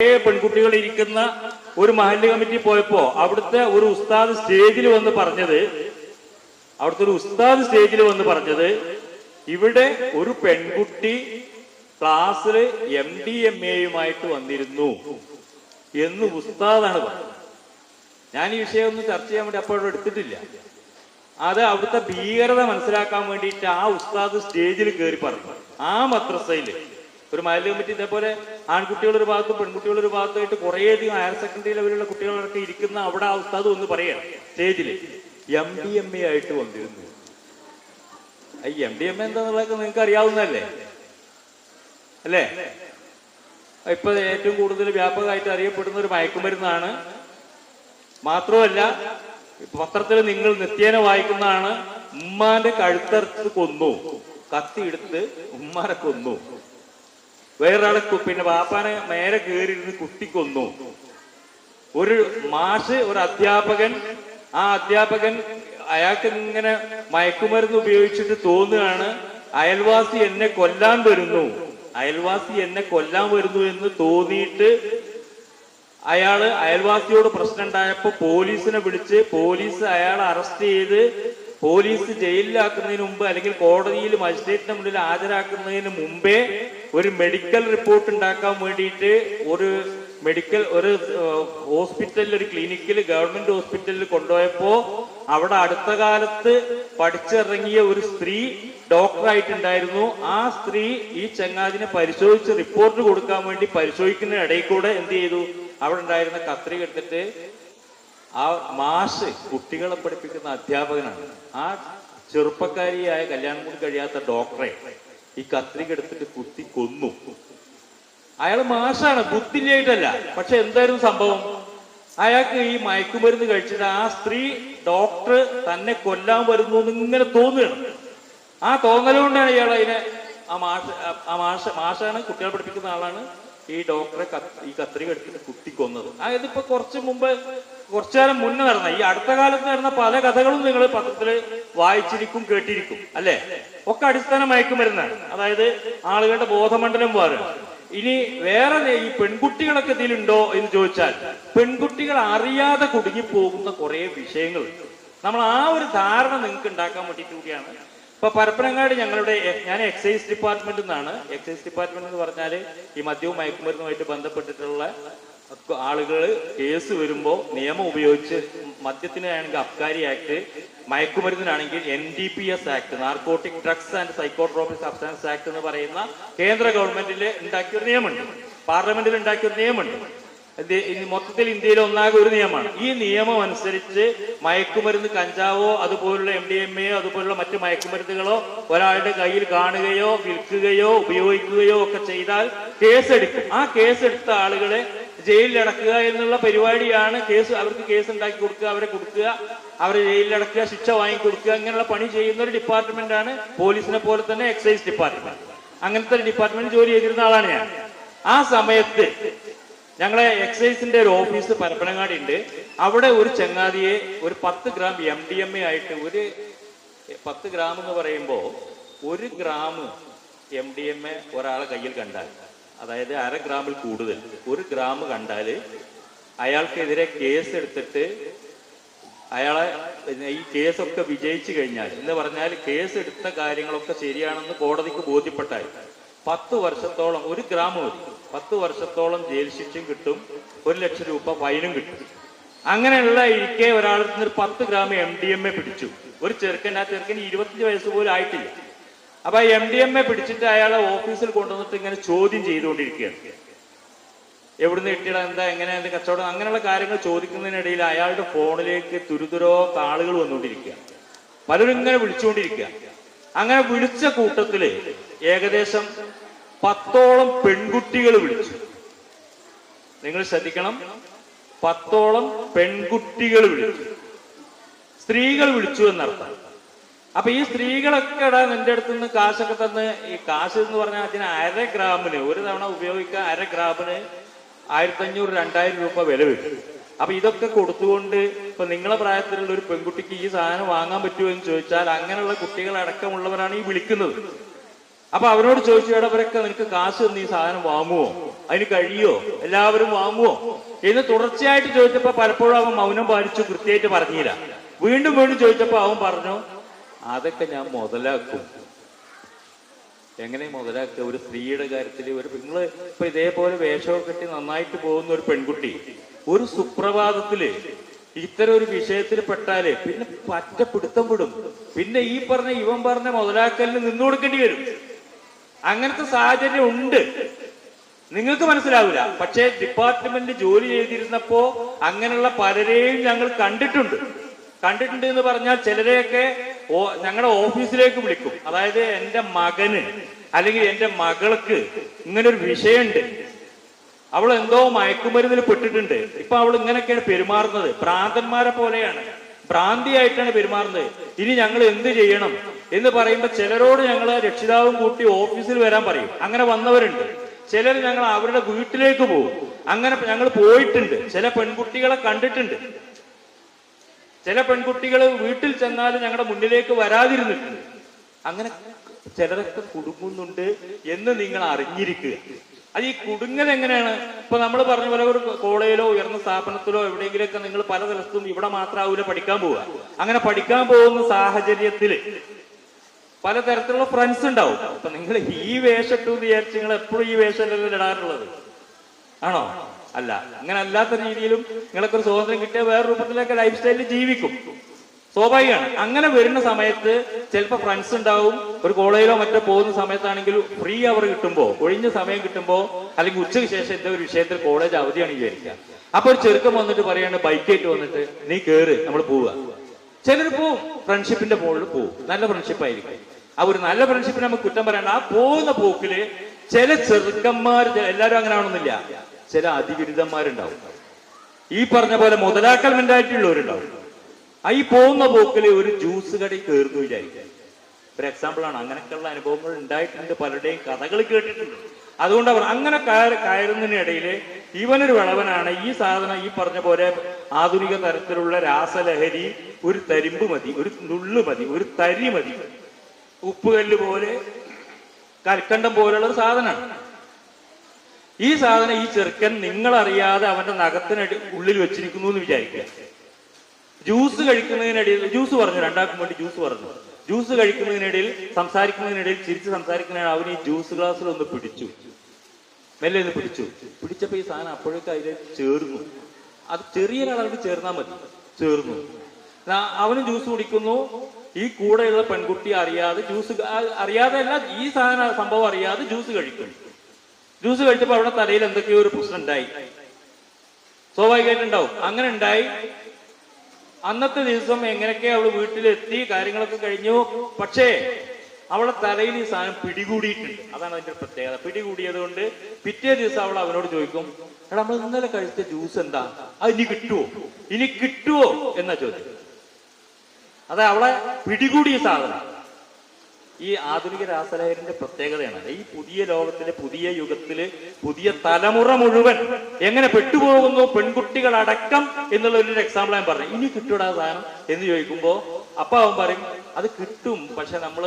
പെൺകുട്ടികൾ ഇരിക്കുന്ന ഒരു മഹല്ല് കമ്മിറ്റി പോയപ്പോ അവിടുത്തെ ഒരു ഉസ്താദ് സ്റ്റേജിൽ വന്ന് പറഞ്ഞത് അവിടുത്തെ ഒരു ഉസ്താദ് സ്റ്റേജിൽ വന്ന് പറഞ്ഞത് ഇവിടെ ഒരു പെൺകുട്ടി ക്ലാസ്സിൽ എം ഡി എം എയുമായിട്ട് വന്നിരുന്നു എന്ന് ഉസ്താദാണ് പറഞ്ഞത്. ഞാൻ ഈ വിഷയം ഒന്ന് ചർച്ച ചെയ്യാൻ വേണ്ടി അപ്പോഴും എടുത്തിട്ടില്ല. അത് അവിടുത്തെ ഭീകരത മനസ്സിലാക്കാൻ വേണ്ടിയിട്ട് ആ ഉസ്താദ് സ്റ്റേജിൽ കയറി പറഞ്ഞു. ആ മദ്രസയിൽ ഒരു മഹല്ല് കമ്മിറ്റി ഇതേപോലെ ആൺകുട്ടികൾ ഒരു ഭാഗത്തും പെൺകുട്ടികൾ ഒരു ഭാഗത്തായിട്ട് കുറേയധികം ഹയർ സെക്കൻഡറി ലെവലിലുള്ള കുട്ടികളൊക്കെ ഇരിക്കുന്ന അവിടെ ഉസ്താദ് ഒന്ന് പറയണം സ്റ്റേജിൽ എം ഡി എം എ ആയിട്ട് വന്നിരുന്നു. ഈ എം ഡി എം എ എന്താന്നുള്ളതൊക്കെ നിങ്ങൾക്ക് അറിയാവുന്നതല്ലേ? അല്ലേ? ഇപ്പൊ ഏറ്റവും കൂടുതൽ വ്യാപകമായിട്ട് അറിയപ്പെടുന്ന ഒരു മയക്കുമരുന്നാണ്. മാത്രമല്ല പത്രത്തിൽ നിങ്ങൾ നിത്യേന വായിക്കുന്നതാണ് ഉമ്മാന്റെ കഴുത്തറുത്ത് കൊന്നു കത്തിയെടുത്ത് ഉമ്മാനെ കൊന്നു. വേറൊരാളെ പിന്നെ വാപ്പാനെ നേരെ കയറിയിരുന്ന് കുത്തിക്കൊന്നു. ഒരു മാഷ് ഒരു അധ്യാപകൻ ആ അധ്യാപകൻ അയാൾക്ക് ഇങ്ങനെ മയക്കുമരുന്ന് ഉപയോഗിച്ചിട്ട് തോന്നുകയാണ് അയൽവാസി എന്നെ കൊല്ലാൻ വരുന്നു. അയൽവാസി എന്നെ കൊല്ലാൻ വരുന്നു എന്ന് തോന്നിയിട്ട് അയാൾ അയൽവാസിയോട് പ്രശ്നം ഉണ്ടായപ്പോ പോലീസിനെ വിളിച്ച് പോലീസ് അയാളെ അറസ്റ്റ് ചെയ്ത് പോലീസ് ജയിലിലാക്കുന്നതിന് മുമ്പ് അല്ലെങ്കിൽ കോടതിയിൽ മജിസ്ട്രേറ്റിന്റെ മുന്നിൽ ഹാജരാക്കുന്നതിന് മുമ്പേ ഒരു മെഡിക്കൽ റിപ്പോർട്ട് ഉണ്ടാക്കാൻ വേണ്ടിയിട്ട് ഒരു മെഡിക്കൽ ഒരു ഹോസ്പിറ്റലിൽ ഒരു ക്ലിനിക്കിൽ ഗവൺമെന്റ് ഹോസ്പിറ്റലിൽ കൊണ്ടുപോയപ്പോ അവിടെ അടുത്ത കാലത്ത് പഠിച്ചിറങ്ങിയ ഒരു സ്ത്രീ ഡോക്ടറായിട്ടുണ്ടായിരുന്നു ആ സ്ത്രീ ഈ ചങ്ങാതിനെ പരിശോധിച്ച് റിപ്പോർട്ട് കൊടുക്കാൻ വേണ്ടി പരിശോധിക്കുന്ന ഇടയിൽ കൂടെ എന്ത് ചെയ്തു? അവിടെ ഉണ്ടായിരുന്ന കത്രി എടുത്തിട്ട് ആ മാഷ് കുട്ടികളെ പഠിപ്പിക്കുന്ന അധ്യാപകനാണ്. ആ ചെറുപ്പക്കാരിയായ കല്യാണം കൂടി കഴിയാത്ത ഡോക്ടറെ ഈ കത്രിക എടുത്തിട്ട് കുത്തി കൊന്നു. അയാൾ മാഷാണ് ബുദ്ധിയായിട്ടല്ല പക്ഷെ എന്തായിരുന്നു സംഭവം? അയാൾക്ക് ഈ മയക്കുമരുന്ന് കഴിച്ചിട്ട് ആ സ്ത്രീ ഡോക്ടർ തന്നെ കൊല്ലാൻ വരുന്നു ഇങ്ങനെ തോന്നുകയാണ്. ആ തോന്നലുകൊണ്ടാണ് ഇയാൾ അതിനെ ആ മാഷ ആ മാഷ മാഷാണ് കുട്ടികളെ പഠിപ്പിക്കുന്ന ആളാണ് ഈ ഡോക്ടറെ ഈ കത്രിക എടുത്തിട്ട് കുത്തിക്കൊന്നത് അതായത് ഇപ്പൊ കുറച്ച് മുമ്പ് കുറച്ചു കാലം മുന്നേ നടന്ന ഈ അടുത്ത കാലത്ത് നടന്ന പല കഥകളും നിങ്ങൾ പത്രത്തിൽ വായിച്ചിരിക്കും കേട്ടിരിക്കും അല്ലെ? ഒക്കെ അടിസ്ഥാന മയക്കുമരുന്നാണ് അതായത് ആളുകളുടെ ബോധമണ്ഡലം മാറുക. ഇനി വേറെ ഈ പെൺകുട്ടികളൊക്കെ ഇതിലുണ്ടോ എന്ന് ചോദിച്ചാൽ പെൺകുട്ടികൾ അറിയാതെ കുടുങ്ങിപ്പോകുന്ന കുറെ വിഷയങ്ങൾ നമ്മൾ ആ ഒരു ധാരണ നിങ്ങൾക്ക് ഉണ്ടാക്കാൻ വേണ്ടിയിട്ട് കൂടിയാണ് ഇപ്പൊ പരപ്പനങ്ങാട് ഞങ്ങളുടെ ഞാൻ എക്സൈസ് ഡിപ്പാർട്ട്മെന്റിൽ നിന്നാണ്. എക്സൈസ് ഡിപ്പാർട്ട്മെന്റ് എന്ന് പറഞ്ഞാൽ ഈ മദ്യവും മയക്കുമരുന്നുമായിട്ട് ബന്ധപ്പെട്ടിട്ടുള്ള ആളുകൾ കേസ് വരുമ്പോൾ നിയമം ഉപയോഗിച്ച് മദ്യത്തിനാണെങ്കിൽ Abkari act മയക്കുമരുന്നിനാണെങ്കിൽ N D P S act narcotic drugs and psychotropic substance act എന്ന് പറയുന്ന കേന്ദ്ര ഗവൺമെന്റിൽ ഉണ്ടാക്കിയ ഒരു നിയമമുണ്ട്. പാർലമെന്റിൽ ഉണ്ടാക്കിയ ഒരു നിയമമുണ്ട്. മൊത്തത്തിൽ ഇന്ത്യയിൽ ഒന്നാകെ ഒരു നിയമമാണ്. ഈ നിയമം അനുസരിച്ച് മയക്കുമരുന്ന് കഞ്ചാവോ അതുപോലുള്ള എം ഡി എം എയോ അതുപോലുള്ള മറ്റ് മയക്കുമരുന്നുകളോ ഒരാളുടെ കയ്യിൽ കാണുകയോ വിൽക്കുകയോ ഉപയോഗിക്കുകയോ ഒക്കെ ചെയ്താൽ കേസെടുക്കും. ആ കേസെടുത്ത ആളുകളെ ജയിലിലടക്കുക എന്നുള്ള പരിപാടിയാണ് കേസ് അവർക്ക് കേസ് ഉണ്ടാക്കി കൊടുക്കുക അവരെ കൊടുക്കുക അവരെ ജയിലിലടക്കുക ശിക്ഷ വാങ്ങിക്കൊടുക്കുക ഇങ്ങനെയുള്ള പണി ചെയ്യുന്ന ഒരു ആണ് പോലീസിനെ പോലെ തന്നെ എക്സൈസ് ഡിപ്പാർട്ട്മെന്റ്. അങ്ങനത്തെ ഒരു ഡിപ്പാർട്ട്മെന്റ് ജോലി ചെയ്തിരുന്ന ആളാണ് ഞാൻ. ആ സമയത്ത് ഞങ്ങളെ എക്സൈസിന്റെ ഒരു ഓഫീസ് പരപ്പനങ്ങാടി ഉണ്ട് അവിടെ ഒരു ചങ്ങാതിയെ ഒരു പത്ത് gram M D M A ആയിട്ട് ഒരു പത്ത് ഗ്രാം എന്ന് പറയുമ്പോൾ ഒരു gram M D M A ഒരാളെ കയ്യിൽ കണ്ടാൽ അതായത് അര ഗ്രാമിൽ കൂടുതൽ ഒരു ഗ്രാം കണ്ടാൽ അയാൾക്കെതിരെ കേസ് എടുത്തിട്ട് അയാളെ ഈ കേസൊക്കെ വിജയിച്ചു കഴിഞ്ഞാൽ എന്ന് പറഞ്ഞാൽ കേസ് എടുത്ത കാര്യങ്ങളൊക്കെ ശരിയാണെന്ന് കോടതിക്ക് ബോധ്യപ്പെട്ടാൽ പത്ത് വർഷത്തോളം ഒരു ഗ്രാം മതി. പത്ത് വർഷത്തോളം ജയിൽ ശിക്ഷയും കിട്ടും. ഒരു ലക്ഷം രൂപ ഫൈനും കിട്ടും. അങ്ങനെയുള്ള ഇരിക്കെ ഒരാളിൽ നിന്ന് പത്ത് gram M D M A പിടിച്ചു. ഒരു ചെറുക്കൻ ആ ചെറുക്കൻ ഇരുപത്തഞ്ച് വയസ്സ് പോലും ആയിട്ടില്ല. അപ്പൊ എം ഡി എം എ പിടിച്ചിട്ട് അയാളെ ഓഫീസിൽ കൊണ്ടുവന്നിട്ട് ഇങ്ങനെ ചോദ്യം ചെയ്തുകൊണ്ടിരിക്കുകയാണ്. എവിടുന്ന് കിട്ടിയടാ എന്താ എങ്ങനെ എന്റെ കച്ചവടം? അങ്ങനെയുള്ള കാര്യങ്ങൾ ചോദിക്കുന്നതിനിടയിൽ അയാളുടെ ഫോണിലേക്ക് തുരുതുരോ താളുകൾ വന്നുകൊണ്ടിരിക്കുക പലരും ഇങ്ങനെ വിളിച്ചുകൊണ്ടിരിക്കുക അങ്ങനെ വിളിച്ച കൂട്ടത്തിൽ ഏകദേശം പത്തോളം പെൺകുട്ടികൾ വിളിച്ചു. നിങ്ങൾ ശ്രദ്ധിക്കണം. പത്തോളം പെൺകുട്ടികൾ വിളിച്ചു. സ്ത്രീകൾ വിളിച്ചു എന്നർത്ഥം. അപ്പൊ ഈ സ്ത്രീകളൊക്കെ ഇടാ നിന്റെ അടുത്ത് നിന്ന് കാശൊക്കെ തന്ന് ഈ കാശ് എന്ന് പറഞ്ഞാൽ അതിന് അര ഗ്രാമിന് ഒരു തവണ ഉപയോഗിക്കാൻ അര ഗ്രാമിന് ആയിരത്തി അഞ്ഞൂറ് രണ്ടായിരം രൂപ വില വരും. അപ്പൊ ഇതൊക്കെ കൊടുത്തുകൊണ്ട് ഇപ്പൊ നിങ്ങളെ പ്രായത്തിലുള്ള ഒരു പെൺകുട്ടിക്ക് ഈ സാധനം വാങ്ങാൻ പറ്റുമോ എന്ന് ചോദിച്ചാൽ അങ്ങനെയുള്ള കുട്ടികൾ അടക്കമുള്ളവരാണ് ഈ വിളിക്കുന്നത്. അപ്പൊ അവരോട് ചോദിച്ചു എടാ ഇവരൊക്കെ നിനക്ക് കാശ് ഈ സാധനം വാങ്ങുവോ? അതിന് കഴിയോ? എല്ലാവരും വാങ്ങുവോ? എന്ന് തുടർച്ചയായിട്ട് ചോദിച്ചപ്പോ പലപ്പോഴും അവൻ മൗനം പാലിച്ചു കൃത്യമായിട്ട് പറഞ്ഞില്ല. വീണ്ടും വീണ്ടും ചോദിച്ചപ്പോ അവൻ പറഞ്ഞു അതൊക്കെ ഞാൻ മുതലാക്കും. എങ്ങനെ മുതലാക്കുക? ഒരു സ്ത്രീയുടെ കാര്യത്തിൽ ഒരു നിങ്ങൾ ഇപ്പൊ ഇതേപോലെ വേഷമൊക്കെ കെട്ടി നന്നായിട്ട് പോകുന്ന ഒരു പെൺകുട്ടി ഒരു സുപ്രഭാതത്തിൽ ഇത്തരം ഒരു വിഷയത്തിൽ പെട്ടാൽ പിന്നെ പറ്റ പിടുത്തം വിടും. പിന്നെ ഈ പറഞ്ഞ ഇവൻ പറഞ്ഞ മുതലാക്കലിന് നിന്നു കൊടുക്കേണ്ടി വരും. അങ്ങനത്തെ സാഹചര്യം ഉണ്ട്. നിങ്ങൾക്ക് മനസ്സിലാവില്ല പക്ഷേ ഡിപ്പാർട്ട്മെന്റ് ജോലി ചെയ്തിരുന്നപ്പോ അങ്ങനെയുള്ള പലരെയും ഞങ്ങൾ കണ്ടിട്ടുണ്ട്. കണ്ടിട്ടുണ്ട് എന്ന് പറഞ്ഞാൽ ചിലരെയൊക്കെ ഞങ്ങളുടെ ഓഫീസിലേക്ക് വിളിക്കും. അതായത് എന്റെ മകന് അല്ലെങ്കിൽ എന്റെ മകൾക്ക് ഇങ്ങനെ ഒരു വിഷയമുണ്ട്. അവൾ എന്തോ മയക്കുമരുന്നിൽ പെട്ടിട്ടുണ്ട്. ഇപ്പൊ അവൾ ഇങ്ങനെയൊക്കെയാണ് പെരുമാറുന്നത്. പ്രാന്തന്മാരെ പോലെയാണ്. ഭ്രാന്തിയായിട്ടാണ് പെരുമാറുന്നത്. ഇനി ഞങ്ങൾ എന്ത് ചെയ്യണം? എന്ന് പറയുമ്പോൾ ചിലരോട് ഞങ്ങൾ രക്ഷിതാവും കൂട്ടി ഓഫീസിൽ വരാൻ പറയും. അങ്ങനെ വന്നവരുണ്ട്. ചിലർ ഞങ്ങൾ അവരുടെ വീട്ടിലേക്ക് പോകും. അങ്ങനെ ഞങ്ങൾ പോയിട്ടുണ്ട്. ചില പെൺകുട്ടികളെ കണ്ടിട്ടുണ്ട്. ചില പെൺകുട്ടികൾ വീട്ടിൽ ചെന്നാൽ ഞങ്ങളുടെ മുന്നിലേക്ക് വരാതിരുന്നിട്ടുണ്ട്. അങ്ങനെ ചിലരൊക്കെ കുടുങ്ങുന്നുണ്ട് എന്ന് നിങ്ങൾ അറിഞ്ഞിരിക്കുക. അത് ഈ കുടുങ്ങൽ എങ്ങനെയാണ്? ഇപ്പൊ നമ്മൾ പറഞ്ഞ പോലെ ഒരു കോളേജിലോ ഉയർന്ന സ്ഥാപനത്തിലോ എവിടെയെങ്കിലുമൊക്കെ നിങ്ങൾ പല സ്ഥലത്തും ഇവിടെ മാത്രമാവില്ല പഠിക്കാൻ പോവുക. അങ്ങനെ പഠിക്കാൻ പോകുന്ന സാഹചര്യത്തിൽ പലതരത്തിലുള്ള ഫ്രണ്ട്സ് ഉണ്ടാവും. അപ്പൊ നിങ്ങൾ ഈ വേഷം ഇട്ടു വിചാരിച്ച് നിങ്ങൾ എപ്പോഴും ഈ വേഷമല്ലല്ലോ ഇടാറുള്ളത്? ആണോ? അല്ല അങ്ങനെ അല്ലാത്ത രീതിയിലും നിങ്ങൾക്ക് ഒരു സ്വാതന്ത്ര്യം കിട്ടിയ വേറെ രൂപത്തിലൊക്കെ ലൈഫ് സ്റ്റൈലിൽ ജീവിക്കും. സ്വാഭാവികമാണ്. അങ്ങനെ വരുന്ന സമയത്ത് ചിലപ്പോൾ ഫ്രണ്ട്സ് ഉണ്ടാവും. ഒരു കോളേജിലോ മറ്റോ പോകുന്ന സമയത്താണെങ്കിൽ ഫ്രീ അവർ കിട്ടുമ്പോ ഒഴിഞ്ഞ സമയം കിട്ടുമ്പോ അല്ലെങ്കിൽ ഉച്ചയ്ക്ക് ശേഷം എന്താ ഒരു വിഷയത്തിൽ കോളേജ് അവധിയാണ് വിചാരിക്കുക. അപ്പൊ ഒരു ചെറുക്കം വന്നിട്ട് പറയാണ് ബൈക്കായിട്ട് വന്നിട്ട് നീ കേറ് നമ്മൾ പോവുക. ചിലർ പോവും. ഫ്രണ്ട്ഷിപ്പിന്റെ മുകളിൽ പോവും. നല്ല ഫ്രണ്ട്ഷിപ്പ് ആയിരിക്കും. ആ ഒരു നല്ല ഫ്രണ്ട്ഷിപ്പിനെ നമുക്ക് കുറ്റം പറയണ്ട. ആ പോകുന്ന പോക്കിൽ ചില ചെറുക്കന്മാർ എല്ലാവരും അങ്ങനെ ആവണമെന്നില്ല ചില അതിവിരുദ്ധന്മാരുണ്ടാവും. ഈ പറഞ്ഞ പോലെ മുതലാക്കൽ മെന്റാലിറ്റി ഉള്ളവരുണ്ടാവും ആ ഈ പോകുന്ന പോക്കിൽ ഒരു ജ്യൂസ് കടയിൽ കയറുന്നു ഒരു എക്സാമ്പിൾ ആണ്. അങ്ങനെയൊക്കെയുള്ള അനുഭവങ്ങൾ ഉണ്ടായിട്ടുണ്ട്. പലരുടെയും കഥകൾ കേട്ടിട്ടുണ്ട്. അതുകൊണ്ട് അവർ അങ്ങനെ കയറി കയറുന്നതിനിടയിൽ ഇവനൊരു വിളവനാണ്. ഈ സാധനം ഈ പറഞ്ഞ പോലെ ആധുനിക തരത്തിലുള്ള രാസലഹരി ഒരു തരിമ്പ് മതി ഒരു നുള്ളു മതി ഒരു തരി മതി. ഉപ്പുകല്ല് പോലെ കൽക്കണ്ടം പോലുള്ള ഒരു സാധനമാണ് ഈ സാധനം ഈ ചെറുക്കൻ നിങ്ങളറിയാതെ അവന്റെ നഖത്തിനടി ഉള്ളിൽ വെച്ചിരിക്കുന്നു എന്ന് വിചാരിക്കുക. ജ്യൂസ് കഴിക്കുന്നതിനിടയിൽ ജ്യൂസ് പറഞ്ഞു രണ്ടാൾക്കും വേണ്ടി ജ്യൂസ് പറഞ്ഞു. ജ്യൂസ് കഴിക്കുന്നതിനിടയിൽ സംസാരിക്കുന്നതിനിടയിൽ ചിരിച്ച് സംസാരിക്കുന്നതിനിടയിൽ അവൻ ഈ ജ്യൂസ് ഗ്ലാസ്സിൽ ഒന്ന് പിടിച്ചു. മെല്ലെ ഒന്ന് പിടിച്ചു. പിടിച്ചപ്പോ ഈ സാധനം അപ്പോഴേക്കും അതിൽ ചേർന്നു. അത് ചെറിയ ചെറിയൊരളവിൽ ചേർന്നാൽ മതി. ചേർന്നു. അവനും ജ്യൂസ് കുടിക്കുന്നു. ഈ കൂടെയുള്ള പെൺകുട്ടി അറിയാതെ ജ്യൂസ് അറിയാതെ അല്ല ഈ സാധന സംഭവം അറിയാതെ ജ്യൂസ് കഴിക്കും. ജ്യൂസ് കഴിച്ചപ്പോൾ അവിടെ തലയിൽ എന്തൊക്കെയോ ഒരു പ്രശ്നം ഉണ്ടായി. സ്വാഭാവികമായിട്ടുണ്ടാവും. അങ്ങനെ ഉണ്ടായി. അന്നത്തെ ദിവസം എങ്ങനെയൊക്കെ അവൾ വീട്ടിലെത്തി കാര്യങ്ങളൊക്കെ കഴിഞ്ഞു. പക്ഷേ അവളെ തലയിൽ ഈ സാധനം പിടികൂടിയിട്ടുണ്ട്. അതാണ് അതിന്റെ പ്രത്യേകത. പിടികൂടിയത് കൊണ്ട് പിറ്റേ ദിവസം അവൾ അവനോട് ചോദിക്കും എടാ നമ്മൾ ഇന്നലെ കഴിച്ച ജ്യൂസ് എന്താ? അത് ഇനി കിട്ടുവോ? ഇനി കിട്ടുവോ? എന്നാ ചോദ്യം അത് അവളെ പിടികൂടിയ സാധനം. ഈ ആധുനിക രാസലഹരിന്റെ പ്രത്യേകതയാണ്. ഈ പുതിയ ലോകത്തിലെ പുതിയ യുഗത്തിൽ പുതിയ തലമുറ മുഴുവൻ എങ്ങനെ പെട്ടുപോകുന്നു പെൺകുട്ടികൾ അടക്കം എന്നുള്ള ഒരു എക്സാമ്പിൾ ഞാൻ പറഞ്ഞു. ഇനി കിട്ടൂടാ സാധനം എന്ന് ചോദിക്കുമ്പോ അപ്പൊ അവൻ പറയും അത് കിട്ടും പക്ഷെ നമ്മൾ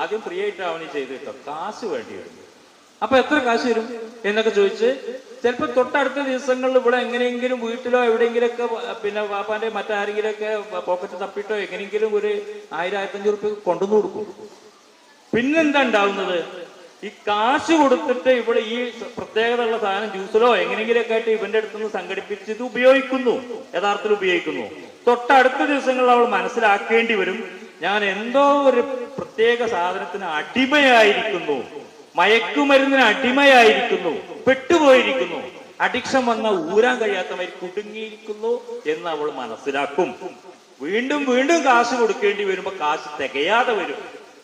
ആദ്യം ഫ്രീ ആയിട്ട് അവന് ചെയ്ത് കിട്ടും കാശ് വേണ്ടി വരും. അപ്പൊ എത്ര കാശ് വരും എന്നൊക്കെ ചോദിച്ച് ചിലപ്പോ തൊട്ടടുത്ത ദിവസങ്ങളിൽ ഇവിടെ എങ്ങനെയെങ്കിലും വീട്ടിലോ എവിടെയെങ്കിലുമൊക്കെ പിന്നെ വാപ്പാന്റെ മറ്റാരെങ്കിലുമൊക്കെ പോക്കറ്റ് തപ്പിട്ടോ എങ്ങനെയെങ്കിലും ഒരു ആയിരം ആയിരത്തഞ്ഞൂറ് റുപ്യ കൊണ്ടുവന്ന് കൊടുക്കും. പിന്നെന്താ ഉണ്ടാവുന്നത്? ഈ കാശ് കൊടുത്തിട്ട് ഇവിടെ ഈ പ്രത്യേകതയുള്ള സാധനം ജ്യൂസിലോ എങ്ങനെയെങ്കിലൊക്കെ ആയിട്ട് ഇവന്റെ അടുത്ത് നിന്ന് സംഘടിപ്പിച്ച് ഇത് ഉപയോഗിക്കുന്നു. യഥാർത്ഥത്തിൽ ഉപയോഗിക്കുന്നു. തൊട്ടടുത്ത ദിവസങ്ങളിൽ അവൾ മനസ്സിലാക്കേണ്ടി വരും. ഞാൻ എന്തോ ഒരു പ്രത്യേക സാധനത്തിന് അടിമയായിരിക്കുന്നു. മയക്കുമരുന്നിന് അടിമയായിരിക്കുന്നു. പെട്ടുപോയിരിക്കുന്നു. അഡിക്ഷൻ വന്ന ഊരാൻ കഴിയാത്തവർ കുടുങ്ങിയിരിക്കുന്നു എന്ന് അവൾ മനസ്സിലാക്കും. വീണ്ടും വീണ്ടും കാശ് കൊടുക്കേണ്ടി വരുമ്പോ കാശ് തികയാതെ വരും.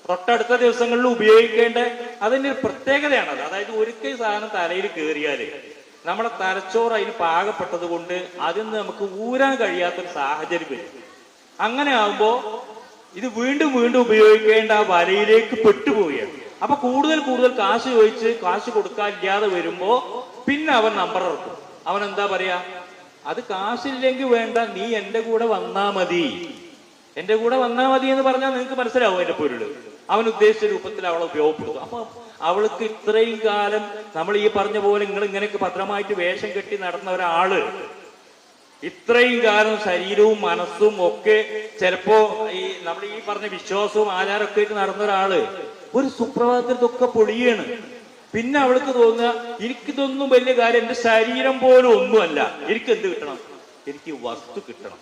തൊട്ടടുത്ത ദിവസങ്ങളിൽ ഉപയോഗിക്കേണ്ട അതിന്റെ ഒരു പ്രത്യേകതയാണത് അതായത് ഒരിക്കൽ സാധനം തലയിൽ കയറിയാൽ നമ്മുടെ തലച്ചോറ് അതിന് പാകപ്പെട്ടത് കൊണ്ട് അതിൽ നിന്ന് നമുക്ക് ഊരാൻ കഴിയാത്തൊരു സാഹചര്യം വരും. അങ്ങനെ ആകുമ്പോ ഇത് വീണ്ടും വീണ്ടും ഉപയോഗിക്കേണ്ട ആ വലയിലേക്ക് പെട്ടുപോവുകയാണ്. അപ്പൊ കൂടുതൽ കൂടുതൽ കാശ് ചോദിച്ച് കാശ് കൊടുക്കാനില്ലാതെ വരുമ്പോ പിന്നെ അവൻ നമ്പർ ഇറക്കും. അവൻ എന്താ പറയാ? അത് കാശില്ലെങ്കിൽ വേണ്ട നീ എന്റെ കൂടെ വന്നാ മതി. എന്റെ കൂടെ വന്നാ മതി എന്ന് പറഞ്ഞാൽ നിങ്ങൾക്ക് മനസ്സിലാവും എന്റെ പൊരുൾ. അവൻ ഉദ്ദേശിച്ച രൂപത്തിൽ അവളെ ഉപയോഗപ്പെടുത്തും. അപ്പൊ അവൾക്ക് ഇത്രയും കാലം നമ്മൾ ഈ പറഞ്ഞ പോലെ നിങ്ങൾ ഇങ്ങനെയൊക്കെ ഭദ്രമായിട്ട് വേഷം കെട്ടി നടന്ന ഒരാൾ ഇത്രയും കാലം ശരീരവും മനസ്സും ഒക്കെ ചിലപ്പോ ഈ നമ്മൾ ഈ പറഞ്ഞ വിശ്വാസവും ആചാരമൊക്കെ ആയിട്ട് നടന്ന ഒരാൾ ഒരു സുപ്രഭാതത്തിൽ ഇതൊക്കെ പൊളിയാണ്. പിന്നെ അവൾക്ക് തോന്നുക എനിക്കിതൊന്നും വലിയ കാര്യം എന്റെ ശരീരം പോലും ഒന്നുമല്ല. എനിക്ക് എന്ത് കിട്ടണം? എനിക്ക് വസ്തു കിട്ടണം.